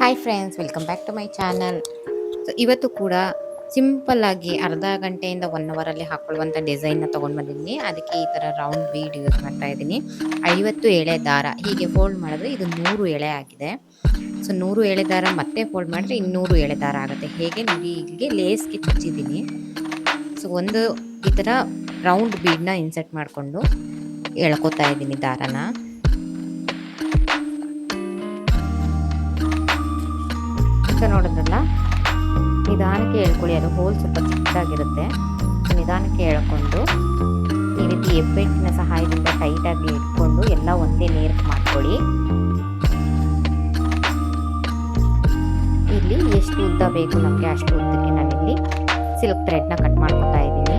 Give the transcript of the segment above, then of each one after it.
Hi friends welcome back to my channel so ಇವತ್ತು ಕೂಡ simple ಆಗಿ ಅರ್ಧ ಗಂಟೆಯಿಂದ ಒನ್ ಅವರಲ್ಲಿ ಹಾಕ್ಕೊಳ್ಳುವಂಥ ಡಿಸೈನ್ನ ತೊಗೊಂಡು ಬಂದಿದ್ದೀನಿ. ಅದಕ್ಕೆ ಈ ಥರ ರೌಂಡ್ ಬೀಡ್ ಯೂಸ್ ಮಾಡ್ತಾ ಇದ್ದೀನಿ. ಐವತ್ತು ಎಳೆ ದಾರ, ಹೀಗೆ ಫೋಲ್ಡ್ ಮಾಡಿದ್ರೆ ಇದು ನೂರು ಎಳೆ ಆಗಿದೆ. ಸೊ ನೂರು ಎಳೆ ದಾರ ಮತ್ತೆ ಫೋಲ್ಡ್ ಮಾಡಿದ್ರೆ ಇನ್ನೂರು ಎಳೆ ದಾರ ಆಗುತ್ತೆ. ಹೇಗೆ? ನೋಡಿ, ಇಲ್ಲಿಗೆ ಲೇಸ್ಗೆ ಚುಚ್ಚಿದ್ದೀನಿ ಸೊ ಒಂದು ಈ ಥರ ರೌಂಡ್ ಬೀಡನ್ನ ಇನ್ಸರ್ಟ್ ಮಾಡಿಕೊಂಡು ಎಳ್ಕೊತಾ ಇದ್ದೀನಿ ದಾರನ. ನೋಡಿದ್ರಲ್ಲ? ನಿಧಾನಕ್ಕೆ ಹೇಳ್ಕೊಳ್ಳಿ, ಅದು ಹೋಲ್ ಸ್ವಲ್ಪ ಚಿಕ್ಕದಾಗಿರುತ್ತೆ. ನಿಧಾನಕ್ಕೆ ಹೇಳ್ಕೊಂಡು, ಈ ರೀತಿ ಎಬ್ಬೆಟ್ಟಿನ ಸಹಾಯದಿಂದ ಟೈಟಾಗಿ ಇಟ್ಕೊಂಡು ಎಲ್ಲ ಒಂದೇ ನೇರಕ್ಕೆ ಮಾಡ್ಕೊಳ್ಳಿ. ಇಲ್ಲಿ ಎಷ್ಟು ಉದ್ದ ಬೇಕು ನಮಗೆ ಅಷ್ಟು ಉದ್ದಕ್ಕೆ ನಾನಿಲ್ಲಿ ಸಿಲ್ಕ್ ಥ್ರೆಡ್ನ ಕಟ್ ಮಾಡ್ಕೊತಾ ಇದ್ದೀನಿ.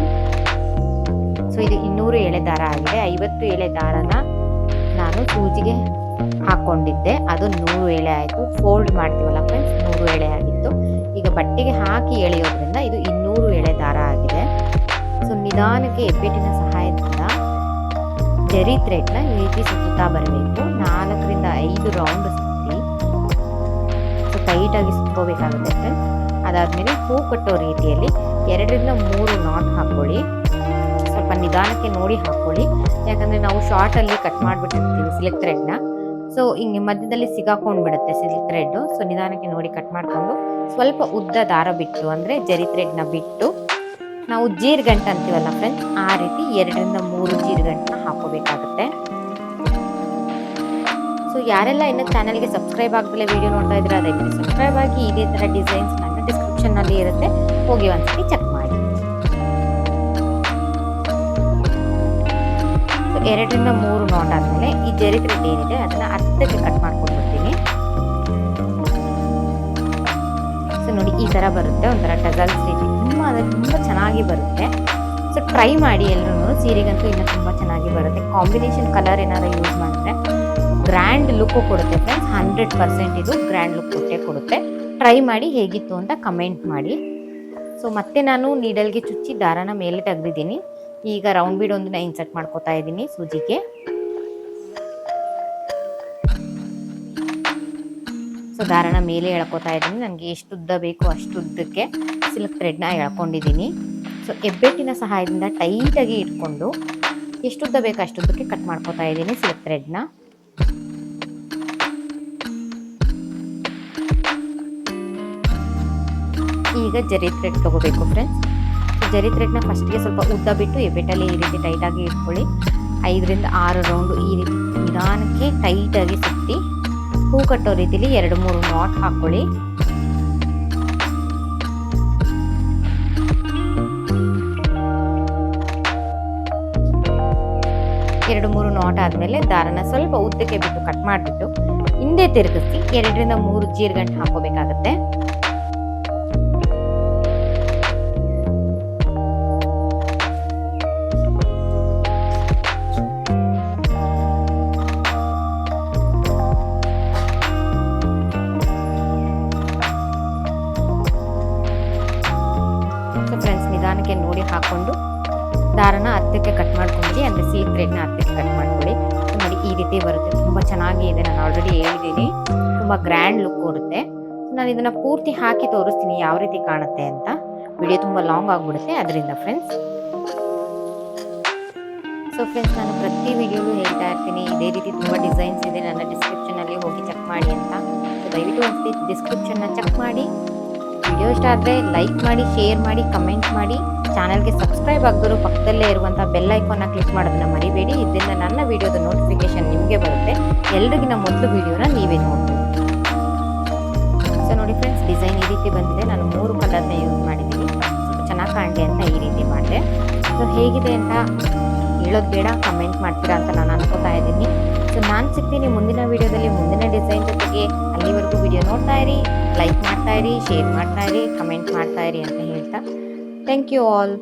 ಸೊ ಇದು ಇನ್ನೂರು ಎಳೆ ದಾರ ಆಗಿದೆ. ಐವತ್ತು ಎಳೆ ದಾರನ ನಾನು ಸೂಜಿಗೆ ಹಾಕೊಂಡಿದ್ದೆ ಅದು ನೂರು ಎಳೆ ಆಯಿತು. ಫೋಲ್ಡ್ ಮಾಡ್ತೀವಲ್ಲ ಫ್ರೆಂಡ್ಸ್ ನೂರು ಎಳೆ ಆಗಿತ್ತು. ಈಗ ಬಟ್ಟೆಗೆ ಹಾಕಿ ಎಳೆಯೋದ್ರಿಂದ ಇದು ಇನ್ನೂರು ಎಳೆ ದಾರ ಆಗಿದೆ. ಸೊ ನಿಧಾನಕ್ಕೆ ಎಬ್ಬೆಟ್ಟಿನ ಸಹಾಯದಿಂದ ಜರಿ ಥ್ರೆಡ್ನ ಈ ರೀತಿ ಸುತ್ತುತ್ತಾ ಬರಬೇಕು. ನಾಲ್ಕರಿಂದ ಐದು ರೌಂಡ್ ಸುತ್ತಿ. ಸೊ ಟೈಟಾಗಿ ಸುತ್ಕೋಬೇಕಾಗುತ್ತೆ ಫ್ರೆಂಡ್ಸ್ ಅದಾದಮೇಲೆ ಹೂ ಕಟ್ಟೋ ರೀತಿಯಲ್ಲಿ ಎರಡರಿಂದ ಮೂರು ನಾಟ್ ಹಾಕ್ಕೊಳ್ಳಿ. ನಿಧಾನಕ್ಕೆ ನೋಡಿ ಹಾಕ್ಕೊಳ್ಳಿ ಯಾಕಂದರೆ ನಾವು ಶಾರ್ಟಲ್ಲಿ ಕಟ್ ಮಾಡಿಬಿಟ್ಟಿರ್ತೀವಿ ಸಿಲ್ಕ್ ಥ್ರೆಡ್ನ ಸೊ ಹಿಂಗೆ ಮಧ್ಯದಲ್ಲಿ ಸಿಗಾಕೊಂಡು ಬಿಡುತ್ತೆ ಸಿಲ್ಕ್ ಥ್ರೆಡ್ ಸೊ ನಿಧಾನಕ್ಕೆ ನೋಡಿ ಕಟ್ ಮಾಡಿಕೊಂಡು ಸ್ವಲ್ಪ ಉದ್ದ ದಾರ ಬಿಟ್ಟು, ಅಂದರೆ ಜರಿ ಥ್ರೆಡ್ನ ಬಿಟ್ಟು, ನಾವು ಜೀರ್ಗಂಟು ಅಂತೀವಲ್ಲ ಫ್ರೆಂಡ್ಸ್ ಆ ರೀತಿ ಎರಡರಿಂದ ಮೂರು ಜೀರ್ಗಂಟನ್ನ ಹಾಕೋಬೇಕಾಗುತ್ತೆ ಸೊ ಯಾರೆಲ್ಲ ಇನ್ನು ಚಾನಲ್ಗೆ ಸಬ್ಸ್ಕ್ರೈಬ್ ಆಗದಲ್ಲೇ ವಿಡಿಯೋ ನೋಡ್ತಾ ಇದ್ರೆ ದಯವಿಟ್ಟು ಸಬ್ಸ್ಕ್ರೈಬ್ ಆಗಿ ಇದೇ ಥರ ಡಿಸೈನ್ಸ್ ನನ್ನ ಡಿಸ್ಕ್ರಿಪ್ಷನ್ನಲ್ಲಿ ಇರುತ್ತೆ. ಹೋಗಿ ಒಂದ್ಸತಿ ಚೆಕ್ ಎರಡರಿಂದ ಮೂರು ನಾಟ್ ಆದಮೇಲೆ ಈ ಜರಿ ಥ್ರೆಡ್ ಏನಿದೆ ಅದನ್ನು ಅರ್ಧಕ್ಕೆ ಕಟ್ ಮಾಡ್ಕೊಂಡ್ಬಿಡ್ತೀನಿ ಸೊ ನೋಡಿ ಈ ಥರ ಬರುತ್ತೆ, ಒಂಥರ ಡಜಲ್ ರೀತಿ ತುಂಬ ಅಂದರೆ ತುಂಬ ಚೆನ್ನಾಗಿ ಬರುತ್ತೆ. ಸೊ ಟ್ರೈ ಮಾಡಿ ಎಲ್ಲರೂ ಸೀರೆಗಂತೂ ಇನ್ನೂ ತುಂಬ ಚೆನ್ನಾಗಿ ಬರುತ್ತೆ. ಕಾಂಬಿನೇಷನ್ ಕಲರ್ ಏನಾದ್ರು ಯೂಸ್ ಮಾಡಿದ್ರೆ ಗ್ರ್ಯಾಂಡ್ ಲುಕ್ಕು ಕೊಡುತ್ತೆ ಫ್ರೆಂಡ್ಸ್ ಹಂಡ್ರೆಡ್ ಪರ್ಸೆಂಟ್ ಇದು ಗ್ರ್ಯಾಂಡ್ ಲುಕ್ ಕೊಟ್ಟೆ ಕೊಡುತ್ತೆ. ಟ್ರೈ ಮಾಡಿ ಹೇಗಿತ್ತು ಅಂತ ಕಮೆಂಟ್ ಮಾಡಿ. ಸೊ ಮತ್ತೆ ನಾನು ನೀಡಲ್ಗೆ ಚುಚ್ಚಿ ದಾರನ ಮೇಲೆ ತೆಗೆದಿದ್ದೀನಿ. ಈಗ ರೌಂಡ್ ಬೀಡ್ ಒಂದನ್ನ ಇನ್ಸರ್ಟ್ ಮಾಡ್ಕೋತಾ ಇದ್ದೀನಿ ಸೂಜಿಗೆ. ಸೊ ದಾರನ ಮೇಲೆ ಎಳ್ಕೊತಾ ಇದ್ದೀನಿ. ನನಗೆ ಎಷ್ಟು ಉದ್ದ ಬೇಕು ಅಷ್ಟು ಉದ್ದಕ್ಕೆ ಸಿಲ್ಕ್ ಥ್ರೆಡ್ನ ಎಳ್ಕೊಂಡಿದ್ದೀನಿ. ಸೊ ಎಬ್ಬೆಟ್ಟಿನ ಸಹಾಯದಿಂದ ಟೈಟಾಗಿ ಇಟ್ಕೊಂಡು ಎಷ್ಟು ಉದ್ದ ಬೇಕು ಅಷ್ಟು ಉದ್ದಕ್ಕೆ ಕಟ್ ಮಾಡ್ಕೋತಾ ಇದ್ದೀನಿ ಸಿಲ್ಕ್ ಥ್ರೆಡ್ನ ಈಗ ಜರಿ ಥ್ರೆಡ್ ತಗೋಬೇಕು ಫ್ರೆಂಡ್ಸ್ ಜರಿ ಥ್ರೆಡ್ನ ಫಸ್ಟ್ಗೆ ಸ್ವಲ್ಪ ಉದ್ದ ಬಿಟ್ಟು ಎಬೆಟಲ್ಲಿ ಈ ರೀತಿ ಟೈಟಾಗಿ ಇಟ್ಕೊಳ್ಳಿ. ಐದರಿಂದ ಆರು ರೌಂಡು ಈ ರೀತಿ ನಿಧಾನಕ್ಕೆ ಟೈಟಾಗಿ ಸುತ್ತಿ ಹೂ ಕಟ್ಟೋ ರೀತಿಲಿ ಎರಡು, ಮೂರು ನಾಟ್ ಹಾಕ್ಕೊಳ್ಳಿ. ಎರಡು, ಮೂರು ನಾಟ್ ಆದಮೇಲೆ ದಾರನ ಸ್ವಲ್ಪ ಉದ್ದಕ್ಕೆ ಬಿಟ್ಟು ಕಟ್ ಮಾಡಿಬಿಟ್ಟು ಹಿಂದೆ ತಿರುಗಿಸಿ ಎರಡರಿಂದ ಮೂರು ಜೀರ್ಗಂಟು ಹಾಕೋಬೇಕಾಗತ್ತೆ ನೋಡಿ ಹಾಕೊಂಡು ದಾರನ ಹತ್ತಕ್ಕೆ ಕಟ್ ಮಾಡ್ಕೊಂಬಿಡಿ ಅಂದರೆ ಸಿ ಥ್ರೆಡ್ನ ಹತ್ತಕ್ಕೆ ಕಟ್ ಮಾಡ್ಕೊಳ್ಳಿ. ನೋಡಿ, ಈ ರೀತಿ ಬರುತ್ತೆ. ತುಂಬ ಚೆನ್ನಾಗಿ ಇದೆ. ನಾನು ಆಲ್ರೆಡಿ ಹೇಳಿದ್ದೀನಿ. ತುಂಬ ಗ್ರ್ಯಾಂಡ್ ಲುಕ್ ಕೊಡುತ್ತೆ. ನಾನು ಇದನ್ನು ಪೂರ್ತಿ ಹಾಕಿ ತೋರಿಸ್ತೀನಿ ಯಾವ ರೀತಿ ಕಾಣುತ್ತೆ ಅಂತ. ವಿಡಿಯೋ ತುಂಬ ಲಾಂಗ್ ಆಗಿಬಿಡುತ್ತೆ. ಅದರಿಂದ ಫ್ರೆಂಡ್ಸ್ ಸೊ ಫ್ರೆಂಡ್ಸ್ ನಾನು ಪ್ರತಿ ವಿಡಿಯೋ ಹೇಳ್ತಾ ಇರ್ತೀನಿ. ಇದೇ ರೀತಿ ತುಂಬ ಡಿಸೈನ್ಸ್ ಇದೆ. ನನ್ನ ಡಿಸ್ಕ್ರಿಪ್ಷನಲ್ಲಿ ಹೋಗಿ ಚೆಕ್ ಮಾಡಿ ಅಂತ. ದಯವಿಟ್ಟು ಡಿಸ್ಕ್ರಿಪ್ಷನ್ ಡಿಸ್ಕ್ರಿಪ್ಷನ್ನ ಚೆಕ್ ಮಾಡಿ. ವಿಡಿಯೋ ಇಷ್ಟ ಆದರೆ ಲೈಕ್ ಮಾಡಿ ಶೇರ್ ಮಾಡಿ ಕಮೆಂಟ್ ಮಾಡಿ. ಚಾನಲ್ಗೆ ಸಬ್ಸ್ಕ್ರೈಬ್ ಆಗಿದ್ರು ಪಕ್ಕದಲ್ಲೇ ಇರುವಂಥ ಬೆಲ್ ಐಕಾನ್ನ ಕ್ಲಿಕ್ ಮಾಡೋದನ್ನ ಮರಿಬೇಡಿ. ಇದರಿಂದ ನನ್ನ ವಿಡಿಯೋದ ನೋಟಿಫಿಕೇಶನ್ ನಿಮಗೆ ಬರುತ್ತೆ. ಎಲ್ರಿಗಿನ ಮೊದಲು ವಿಡಿಯೋನ ನೀವೇ ನೋಡ್ಬೋದು. ಸೊ ನೋಡಿ ಫ್ರೆಂಡ್ಸ್ ಡಿಸೈನ್ ಈ ರೀತಿ ಬಂದಿದೆ. ನಾನು ಮೂರು ಕಲರ್ನ ಯೂಸ್ ಮಾಡಿದ್ದೀನಿ. ಚೆನ್ನಾಗಿ ಕಾಣಲಿ ಅಂತ ಈ ರೀತಿ ಮಾಡಿದೆ. ಸೊ ಹೇಗಿದೆ ಅಂತ ಹೇಳೋದು ಬೇಡ ಕಮೆಂಟ್ ಮಾಡ್ತೀರಾ ಅಂತ ನಾನು ಅನ್ಕೋತಾ ಇದ್ದೀನಿ. ಸೊ ನಾನು ಸಿಗ್ತೀನಿ ಮುಂದಿನ ವಿಡಿಯೋದಲ್ಲಿ ಮುಂದಿನ ಡಿಸೈನ್ ಜೊತೆಗೆ. ವಿಡಿಯೋ ನೋಡ್ತಾ ಇರಿ ಲೈಕ್ ಮಾಡ್ತಾ ಇರಿ ಶೇರ್ ಮಾಡ್ತಾ ಇರಿ ಕಮೆಂಟ್ ಮಾಡ್ತಾ ಇರಿ ಅಂತ ಹೇಳ್ತಾ ಥ್ಯಾಂಕ್ ಯು ಆಲ್